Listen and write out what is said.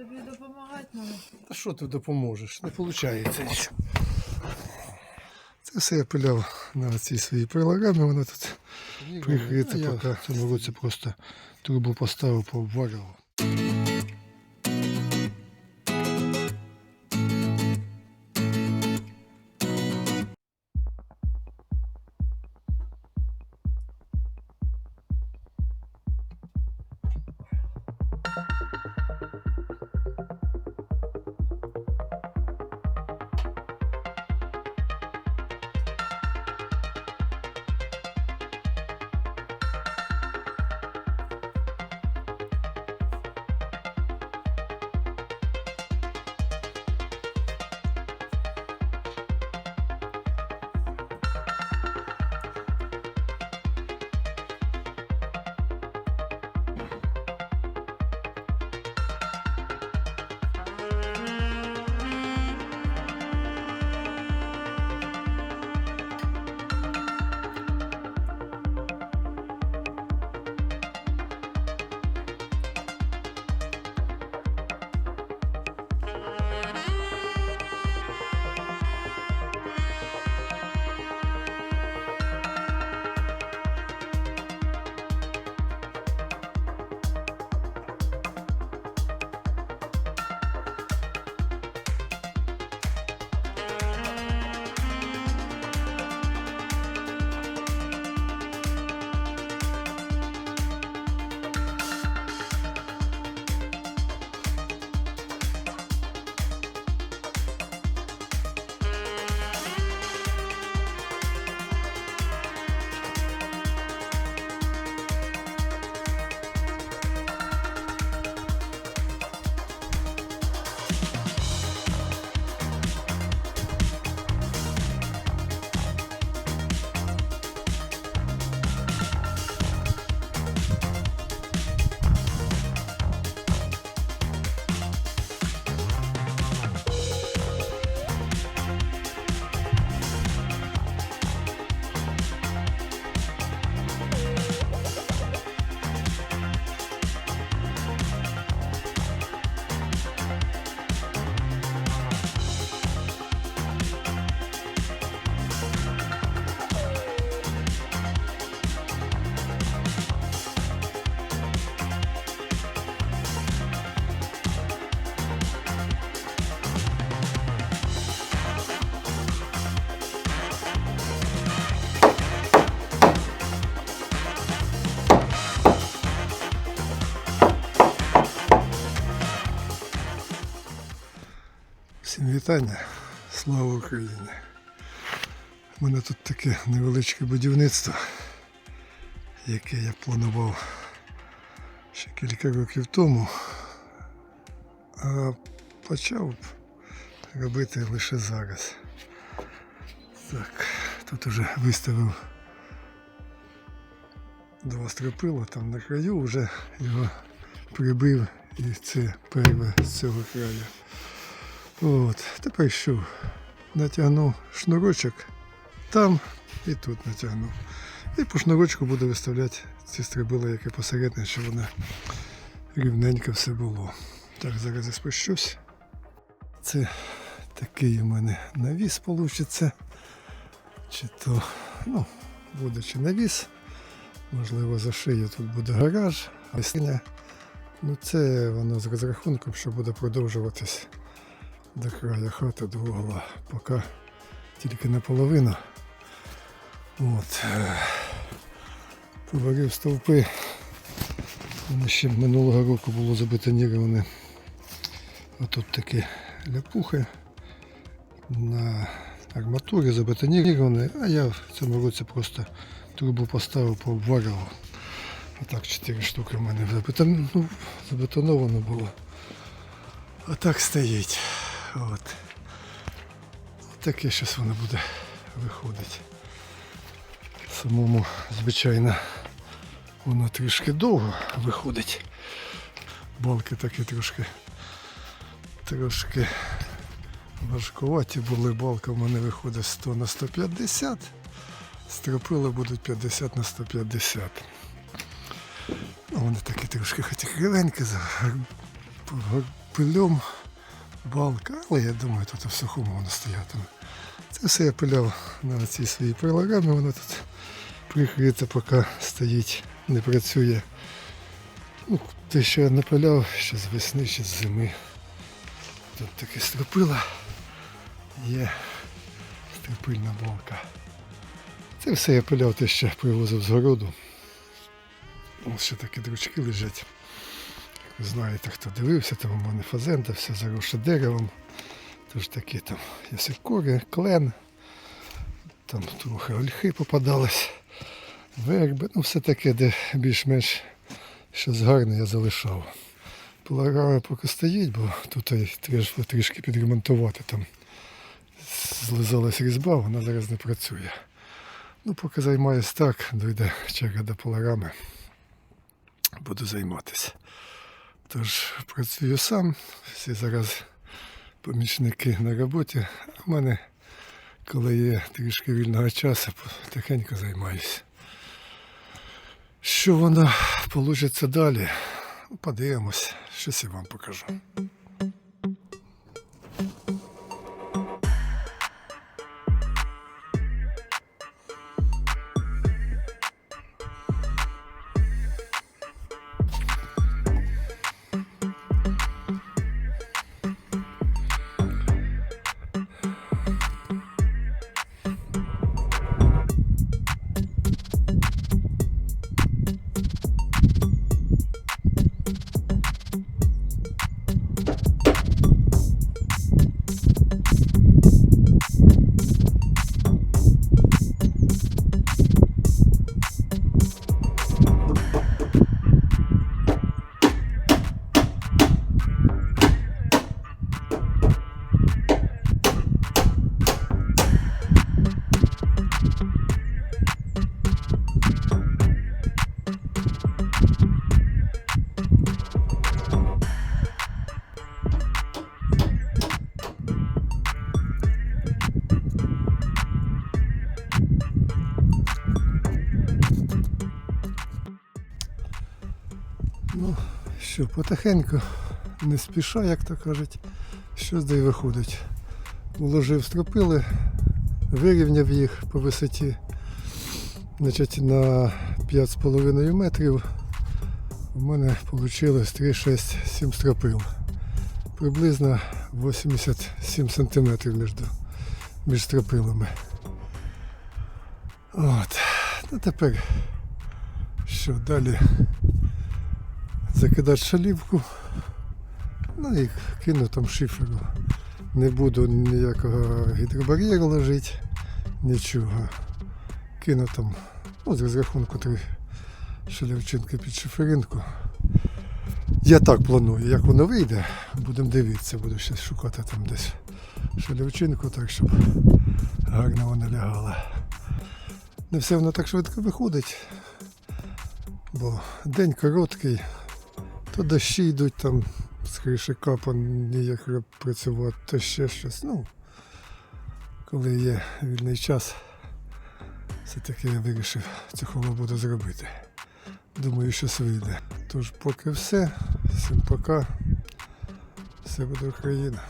Тобі допомагати треба. Та що ти допоможеш? Не виходить нічого. Це все я пиляв на цій своїй прилагамі, воно тут прикрите, Ну, поки в цьому році просто трубу поставив, пообварював. Вітання. Слава Україні! У мене тут таке невеличке будівництво, яке я планував ще кілька років тому, а почав робити лише зараз. Так, тут уже виставив два стропила, там на краю вже його прибив і це перше з цього краю. От, тепер що? Натягнув шнурочок там і тут натягнув. І по шнурочку буду виставляти ці стрибила, яке посередині, щоб воно рівненько все було. Так, зараз я спущусь. Це такий у мене навіс вийде. Чи то, ну, буде чи навіс. Можливо, за шию тут буде гараж, а. Ну це воно з розрахунком, що буде продовжуватись до краю хати до поки тільки наполовину. От. Поварив стовпи. Вони ще минулого року було забетоніроване. Отут такі ляпухи на арматурі забетоніровані, а я в цьому році просто трубу поставив, пообварював. Отак чотири штуки в мене ну, забетоновано було. А так стоїть. От. Таке зараз воно буде виходити. Самому, звичайно, воно трішки довго виходить. Балки такі трошки трошки важкуваті були. Балка в мене виходить 100 на 150. Стропили будуть 50 на 150. Ну, вони такі трошки хоч кривенькі, за- пильом балка, але я думаю, тут в сухому воно стоятиме. Це все я пиляв на цій своїй прилагамі, воно тут прикрите, поки стоїть, не працює. Ну, те, що я напиляв ще з весни, ще з зими. Тут таке стропила. Є стропильна балка. Це все я пиляв, те ще привозив з городу. Ось ще такі дручки лежать. Знаєте, хто дивився, там у мене фазенда, все заросше деревом. Тож такі там ясикори, клен, там трохи ольхи попадались, верби, ну все таке, де більш-менш щось гарне я залишав. Пилорама поки стоїть, бо тут і трішки, підремонтувати. Там злизалась різьба, вона зараз не працює. Ну, поки займаюсь так, дойде черга до пилорами, буду займатися. Тож працюю сам, всі зараз помічники на роботі, а в мене, коли є трішки вільного часу, тихенько займаюся. Що воно вийде далі? Подивимось, щось я вам покажу. Що, потихеньку, не спіша, як то кажуть, щось де й виходить. Уложив стропили, вирівняв їх по висоті значить, на 5,5 метрів. У мене вийшло 3, 6, 7 стропил. Приблизно 87 сантиметрів між, між стропилами. От. Ну тепер що далі? Закидати шалівку. Ну і кину там шиферу. Не буду ніякого гідробар'єру ложити, нічого. Кину там, ну, з розрахунку три шалівчинки під шиферинку. Я так планую, як воно вийде, будемо дивитися, буду ще шукати там десь шалівчинку, так щоб гарно вона лягала. Не все воно так швидко виходить, бо день короткий, то дощі йдуть там з криші капа ніяк працювати, то ще щось. Ну, коли є вільний час, все-таки я вирішив цю холобуду зробити. Думаю, щось вийде. Тож поки все. Всім пока. Все буде Україна.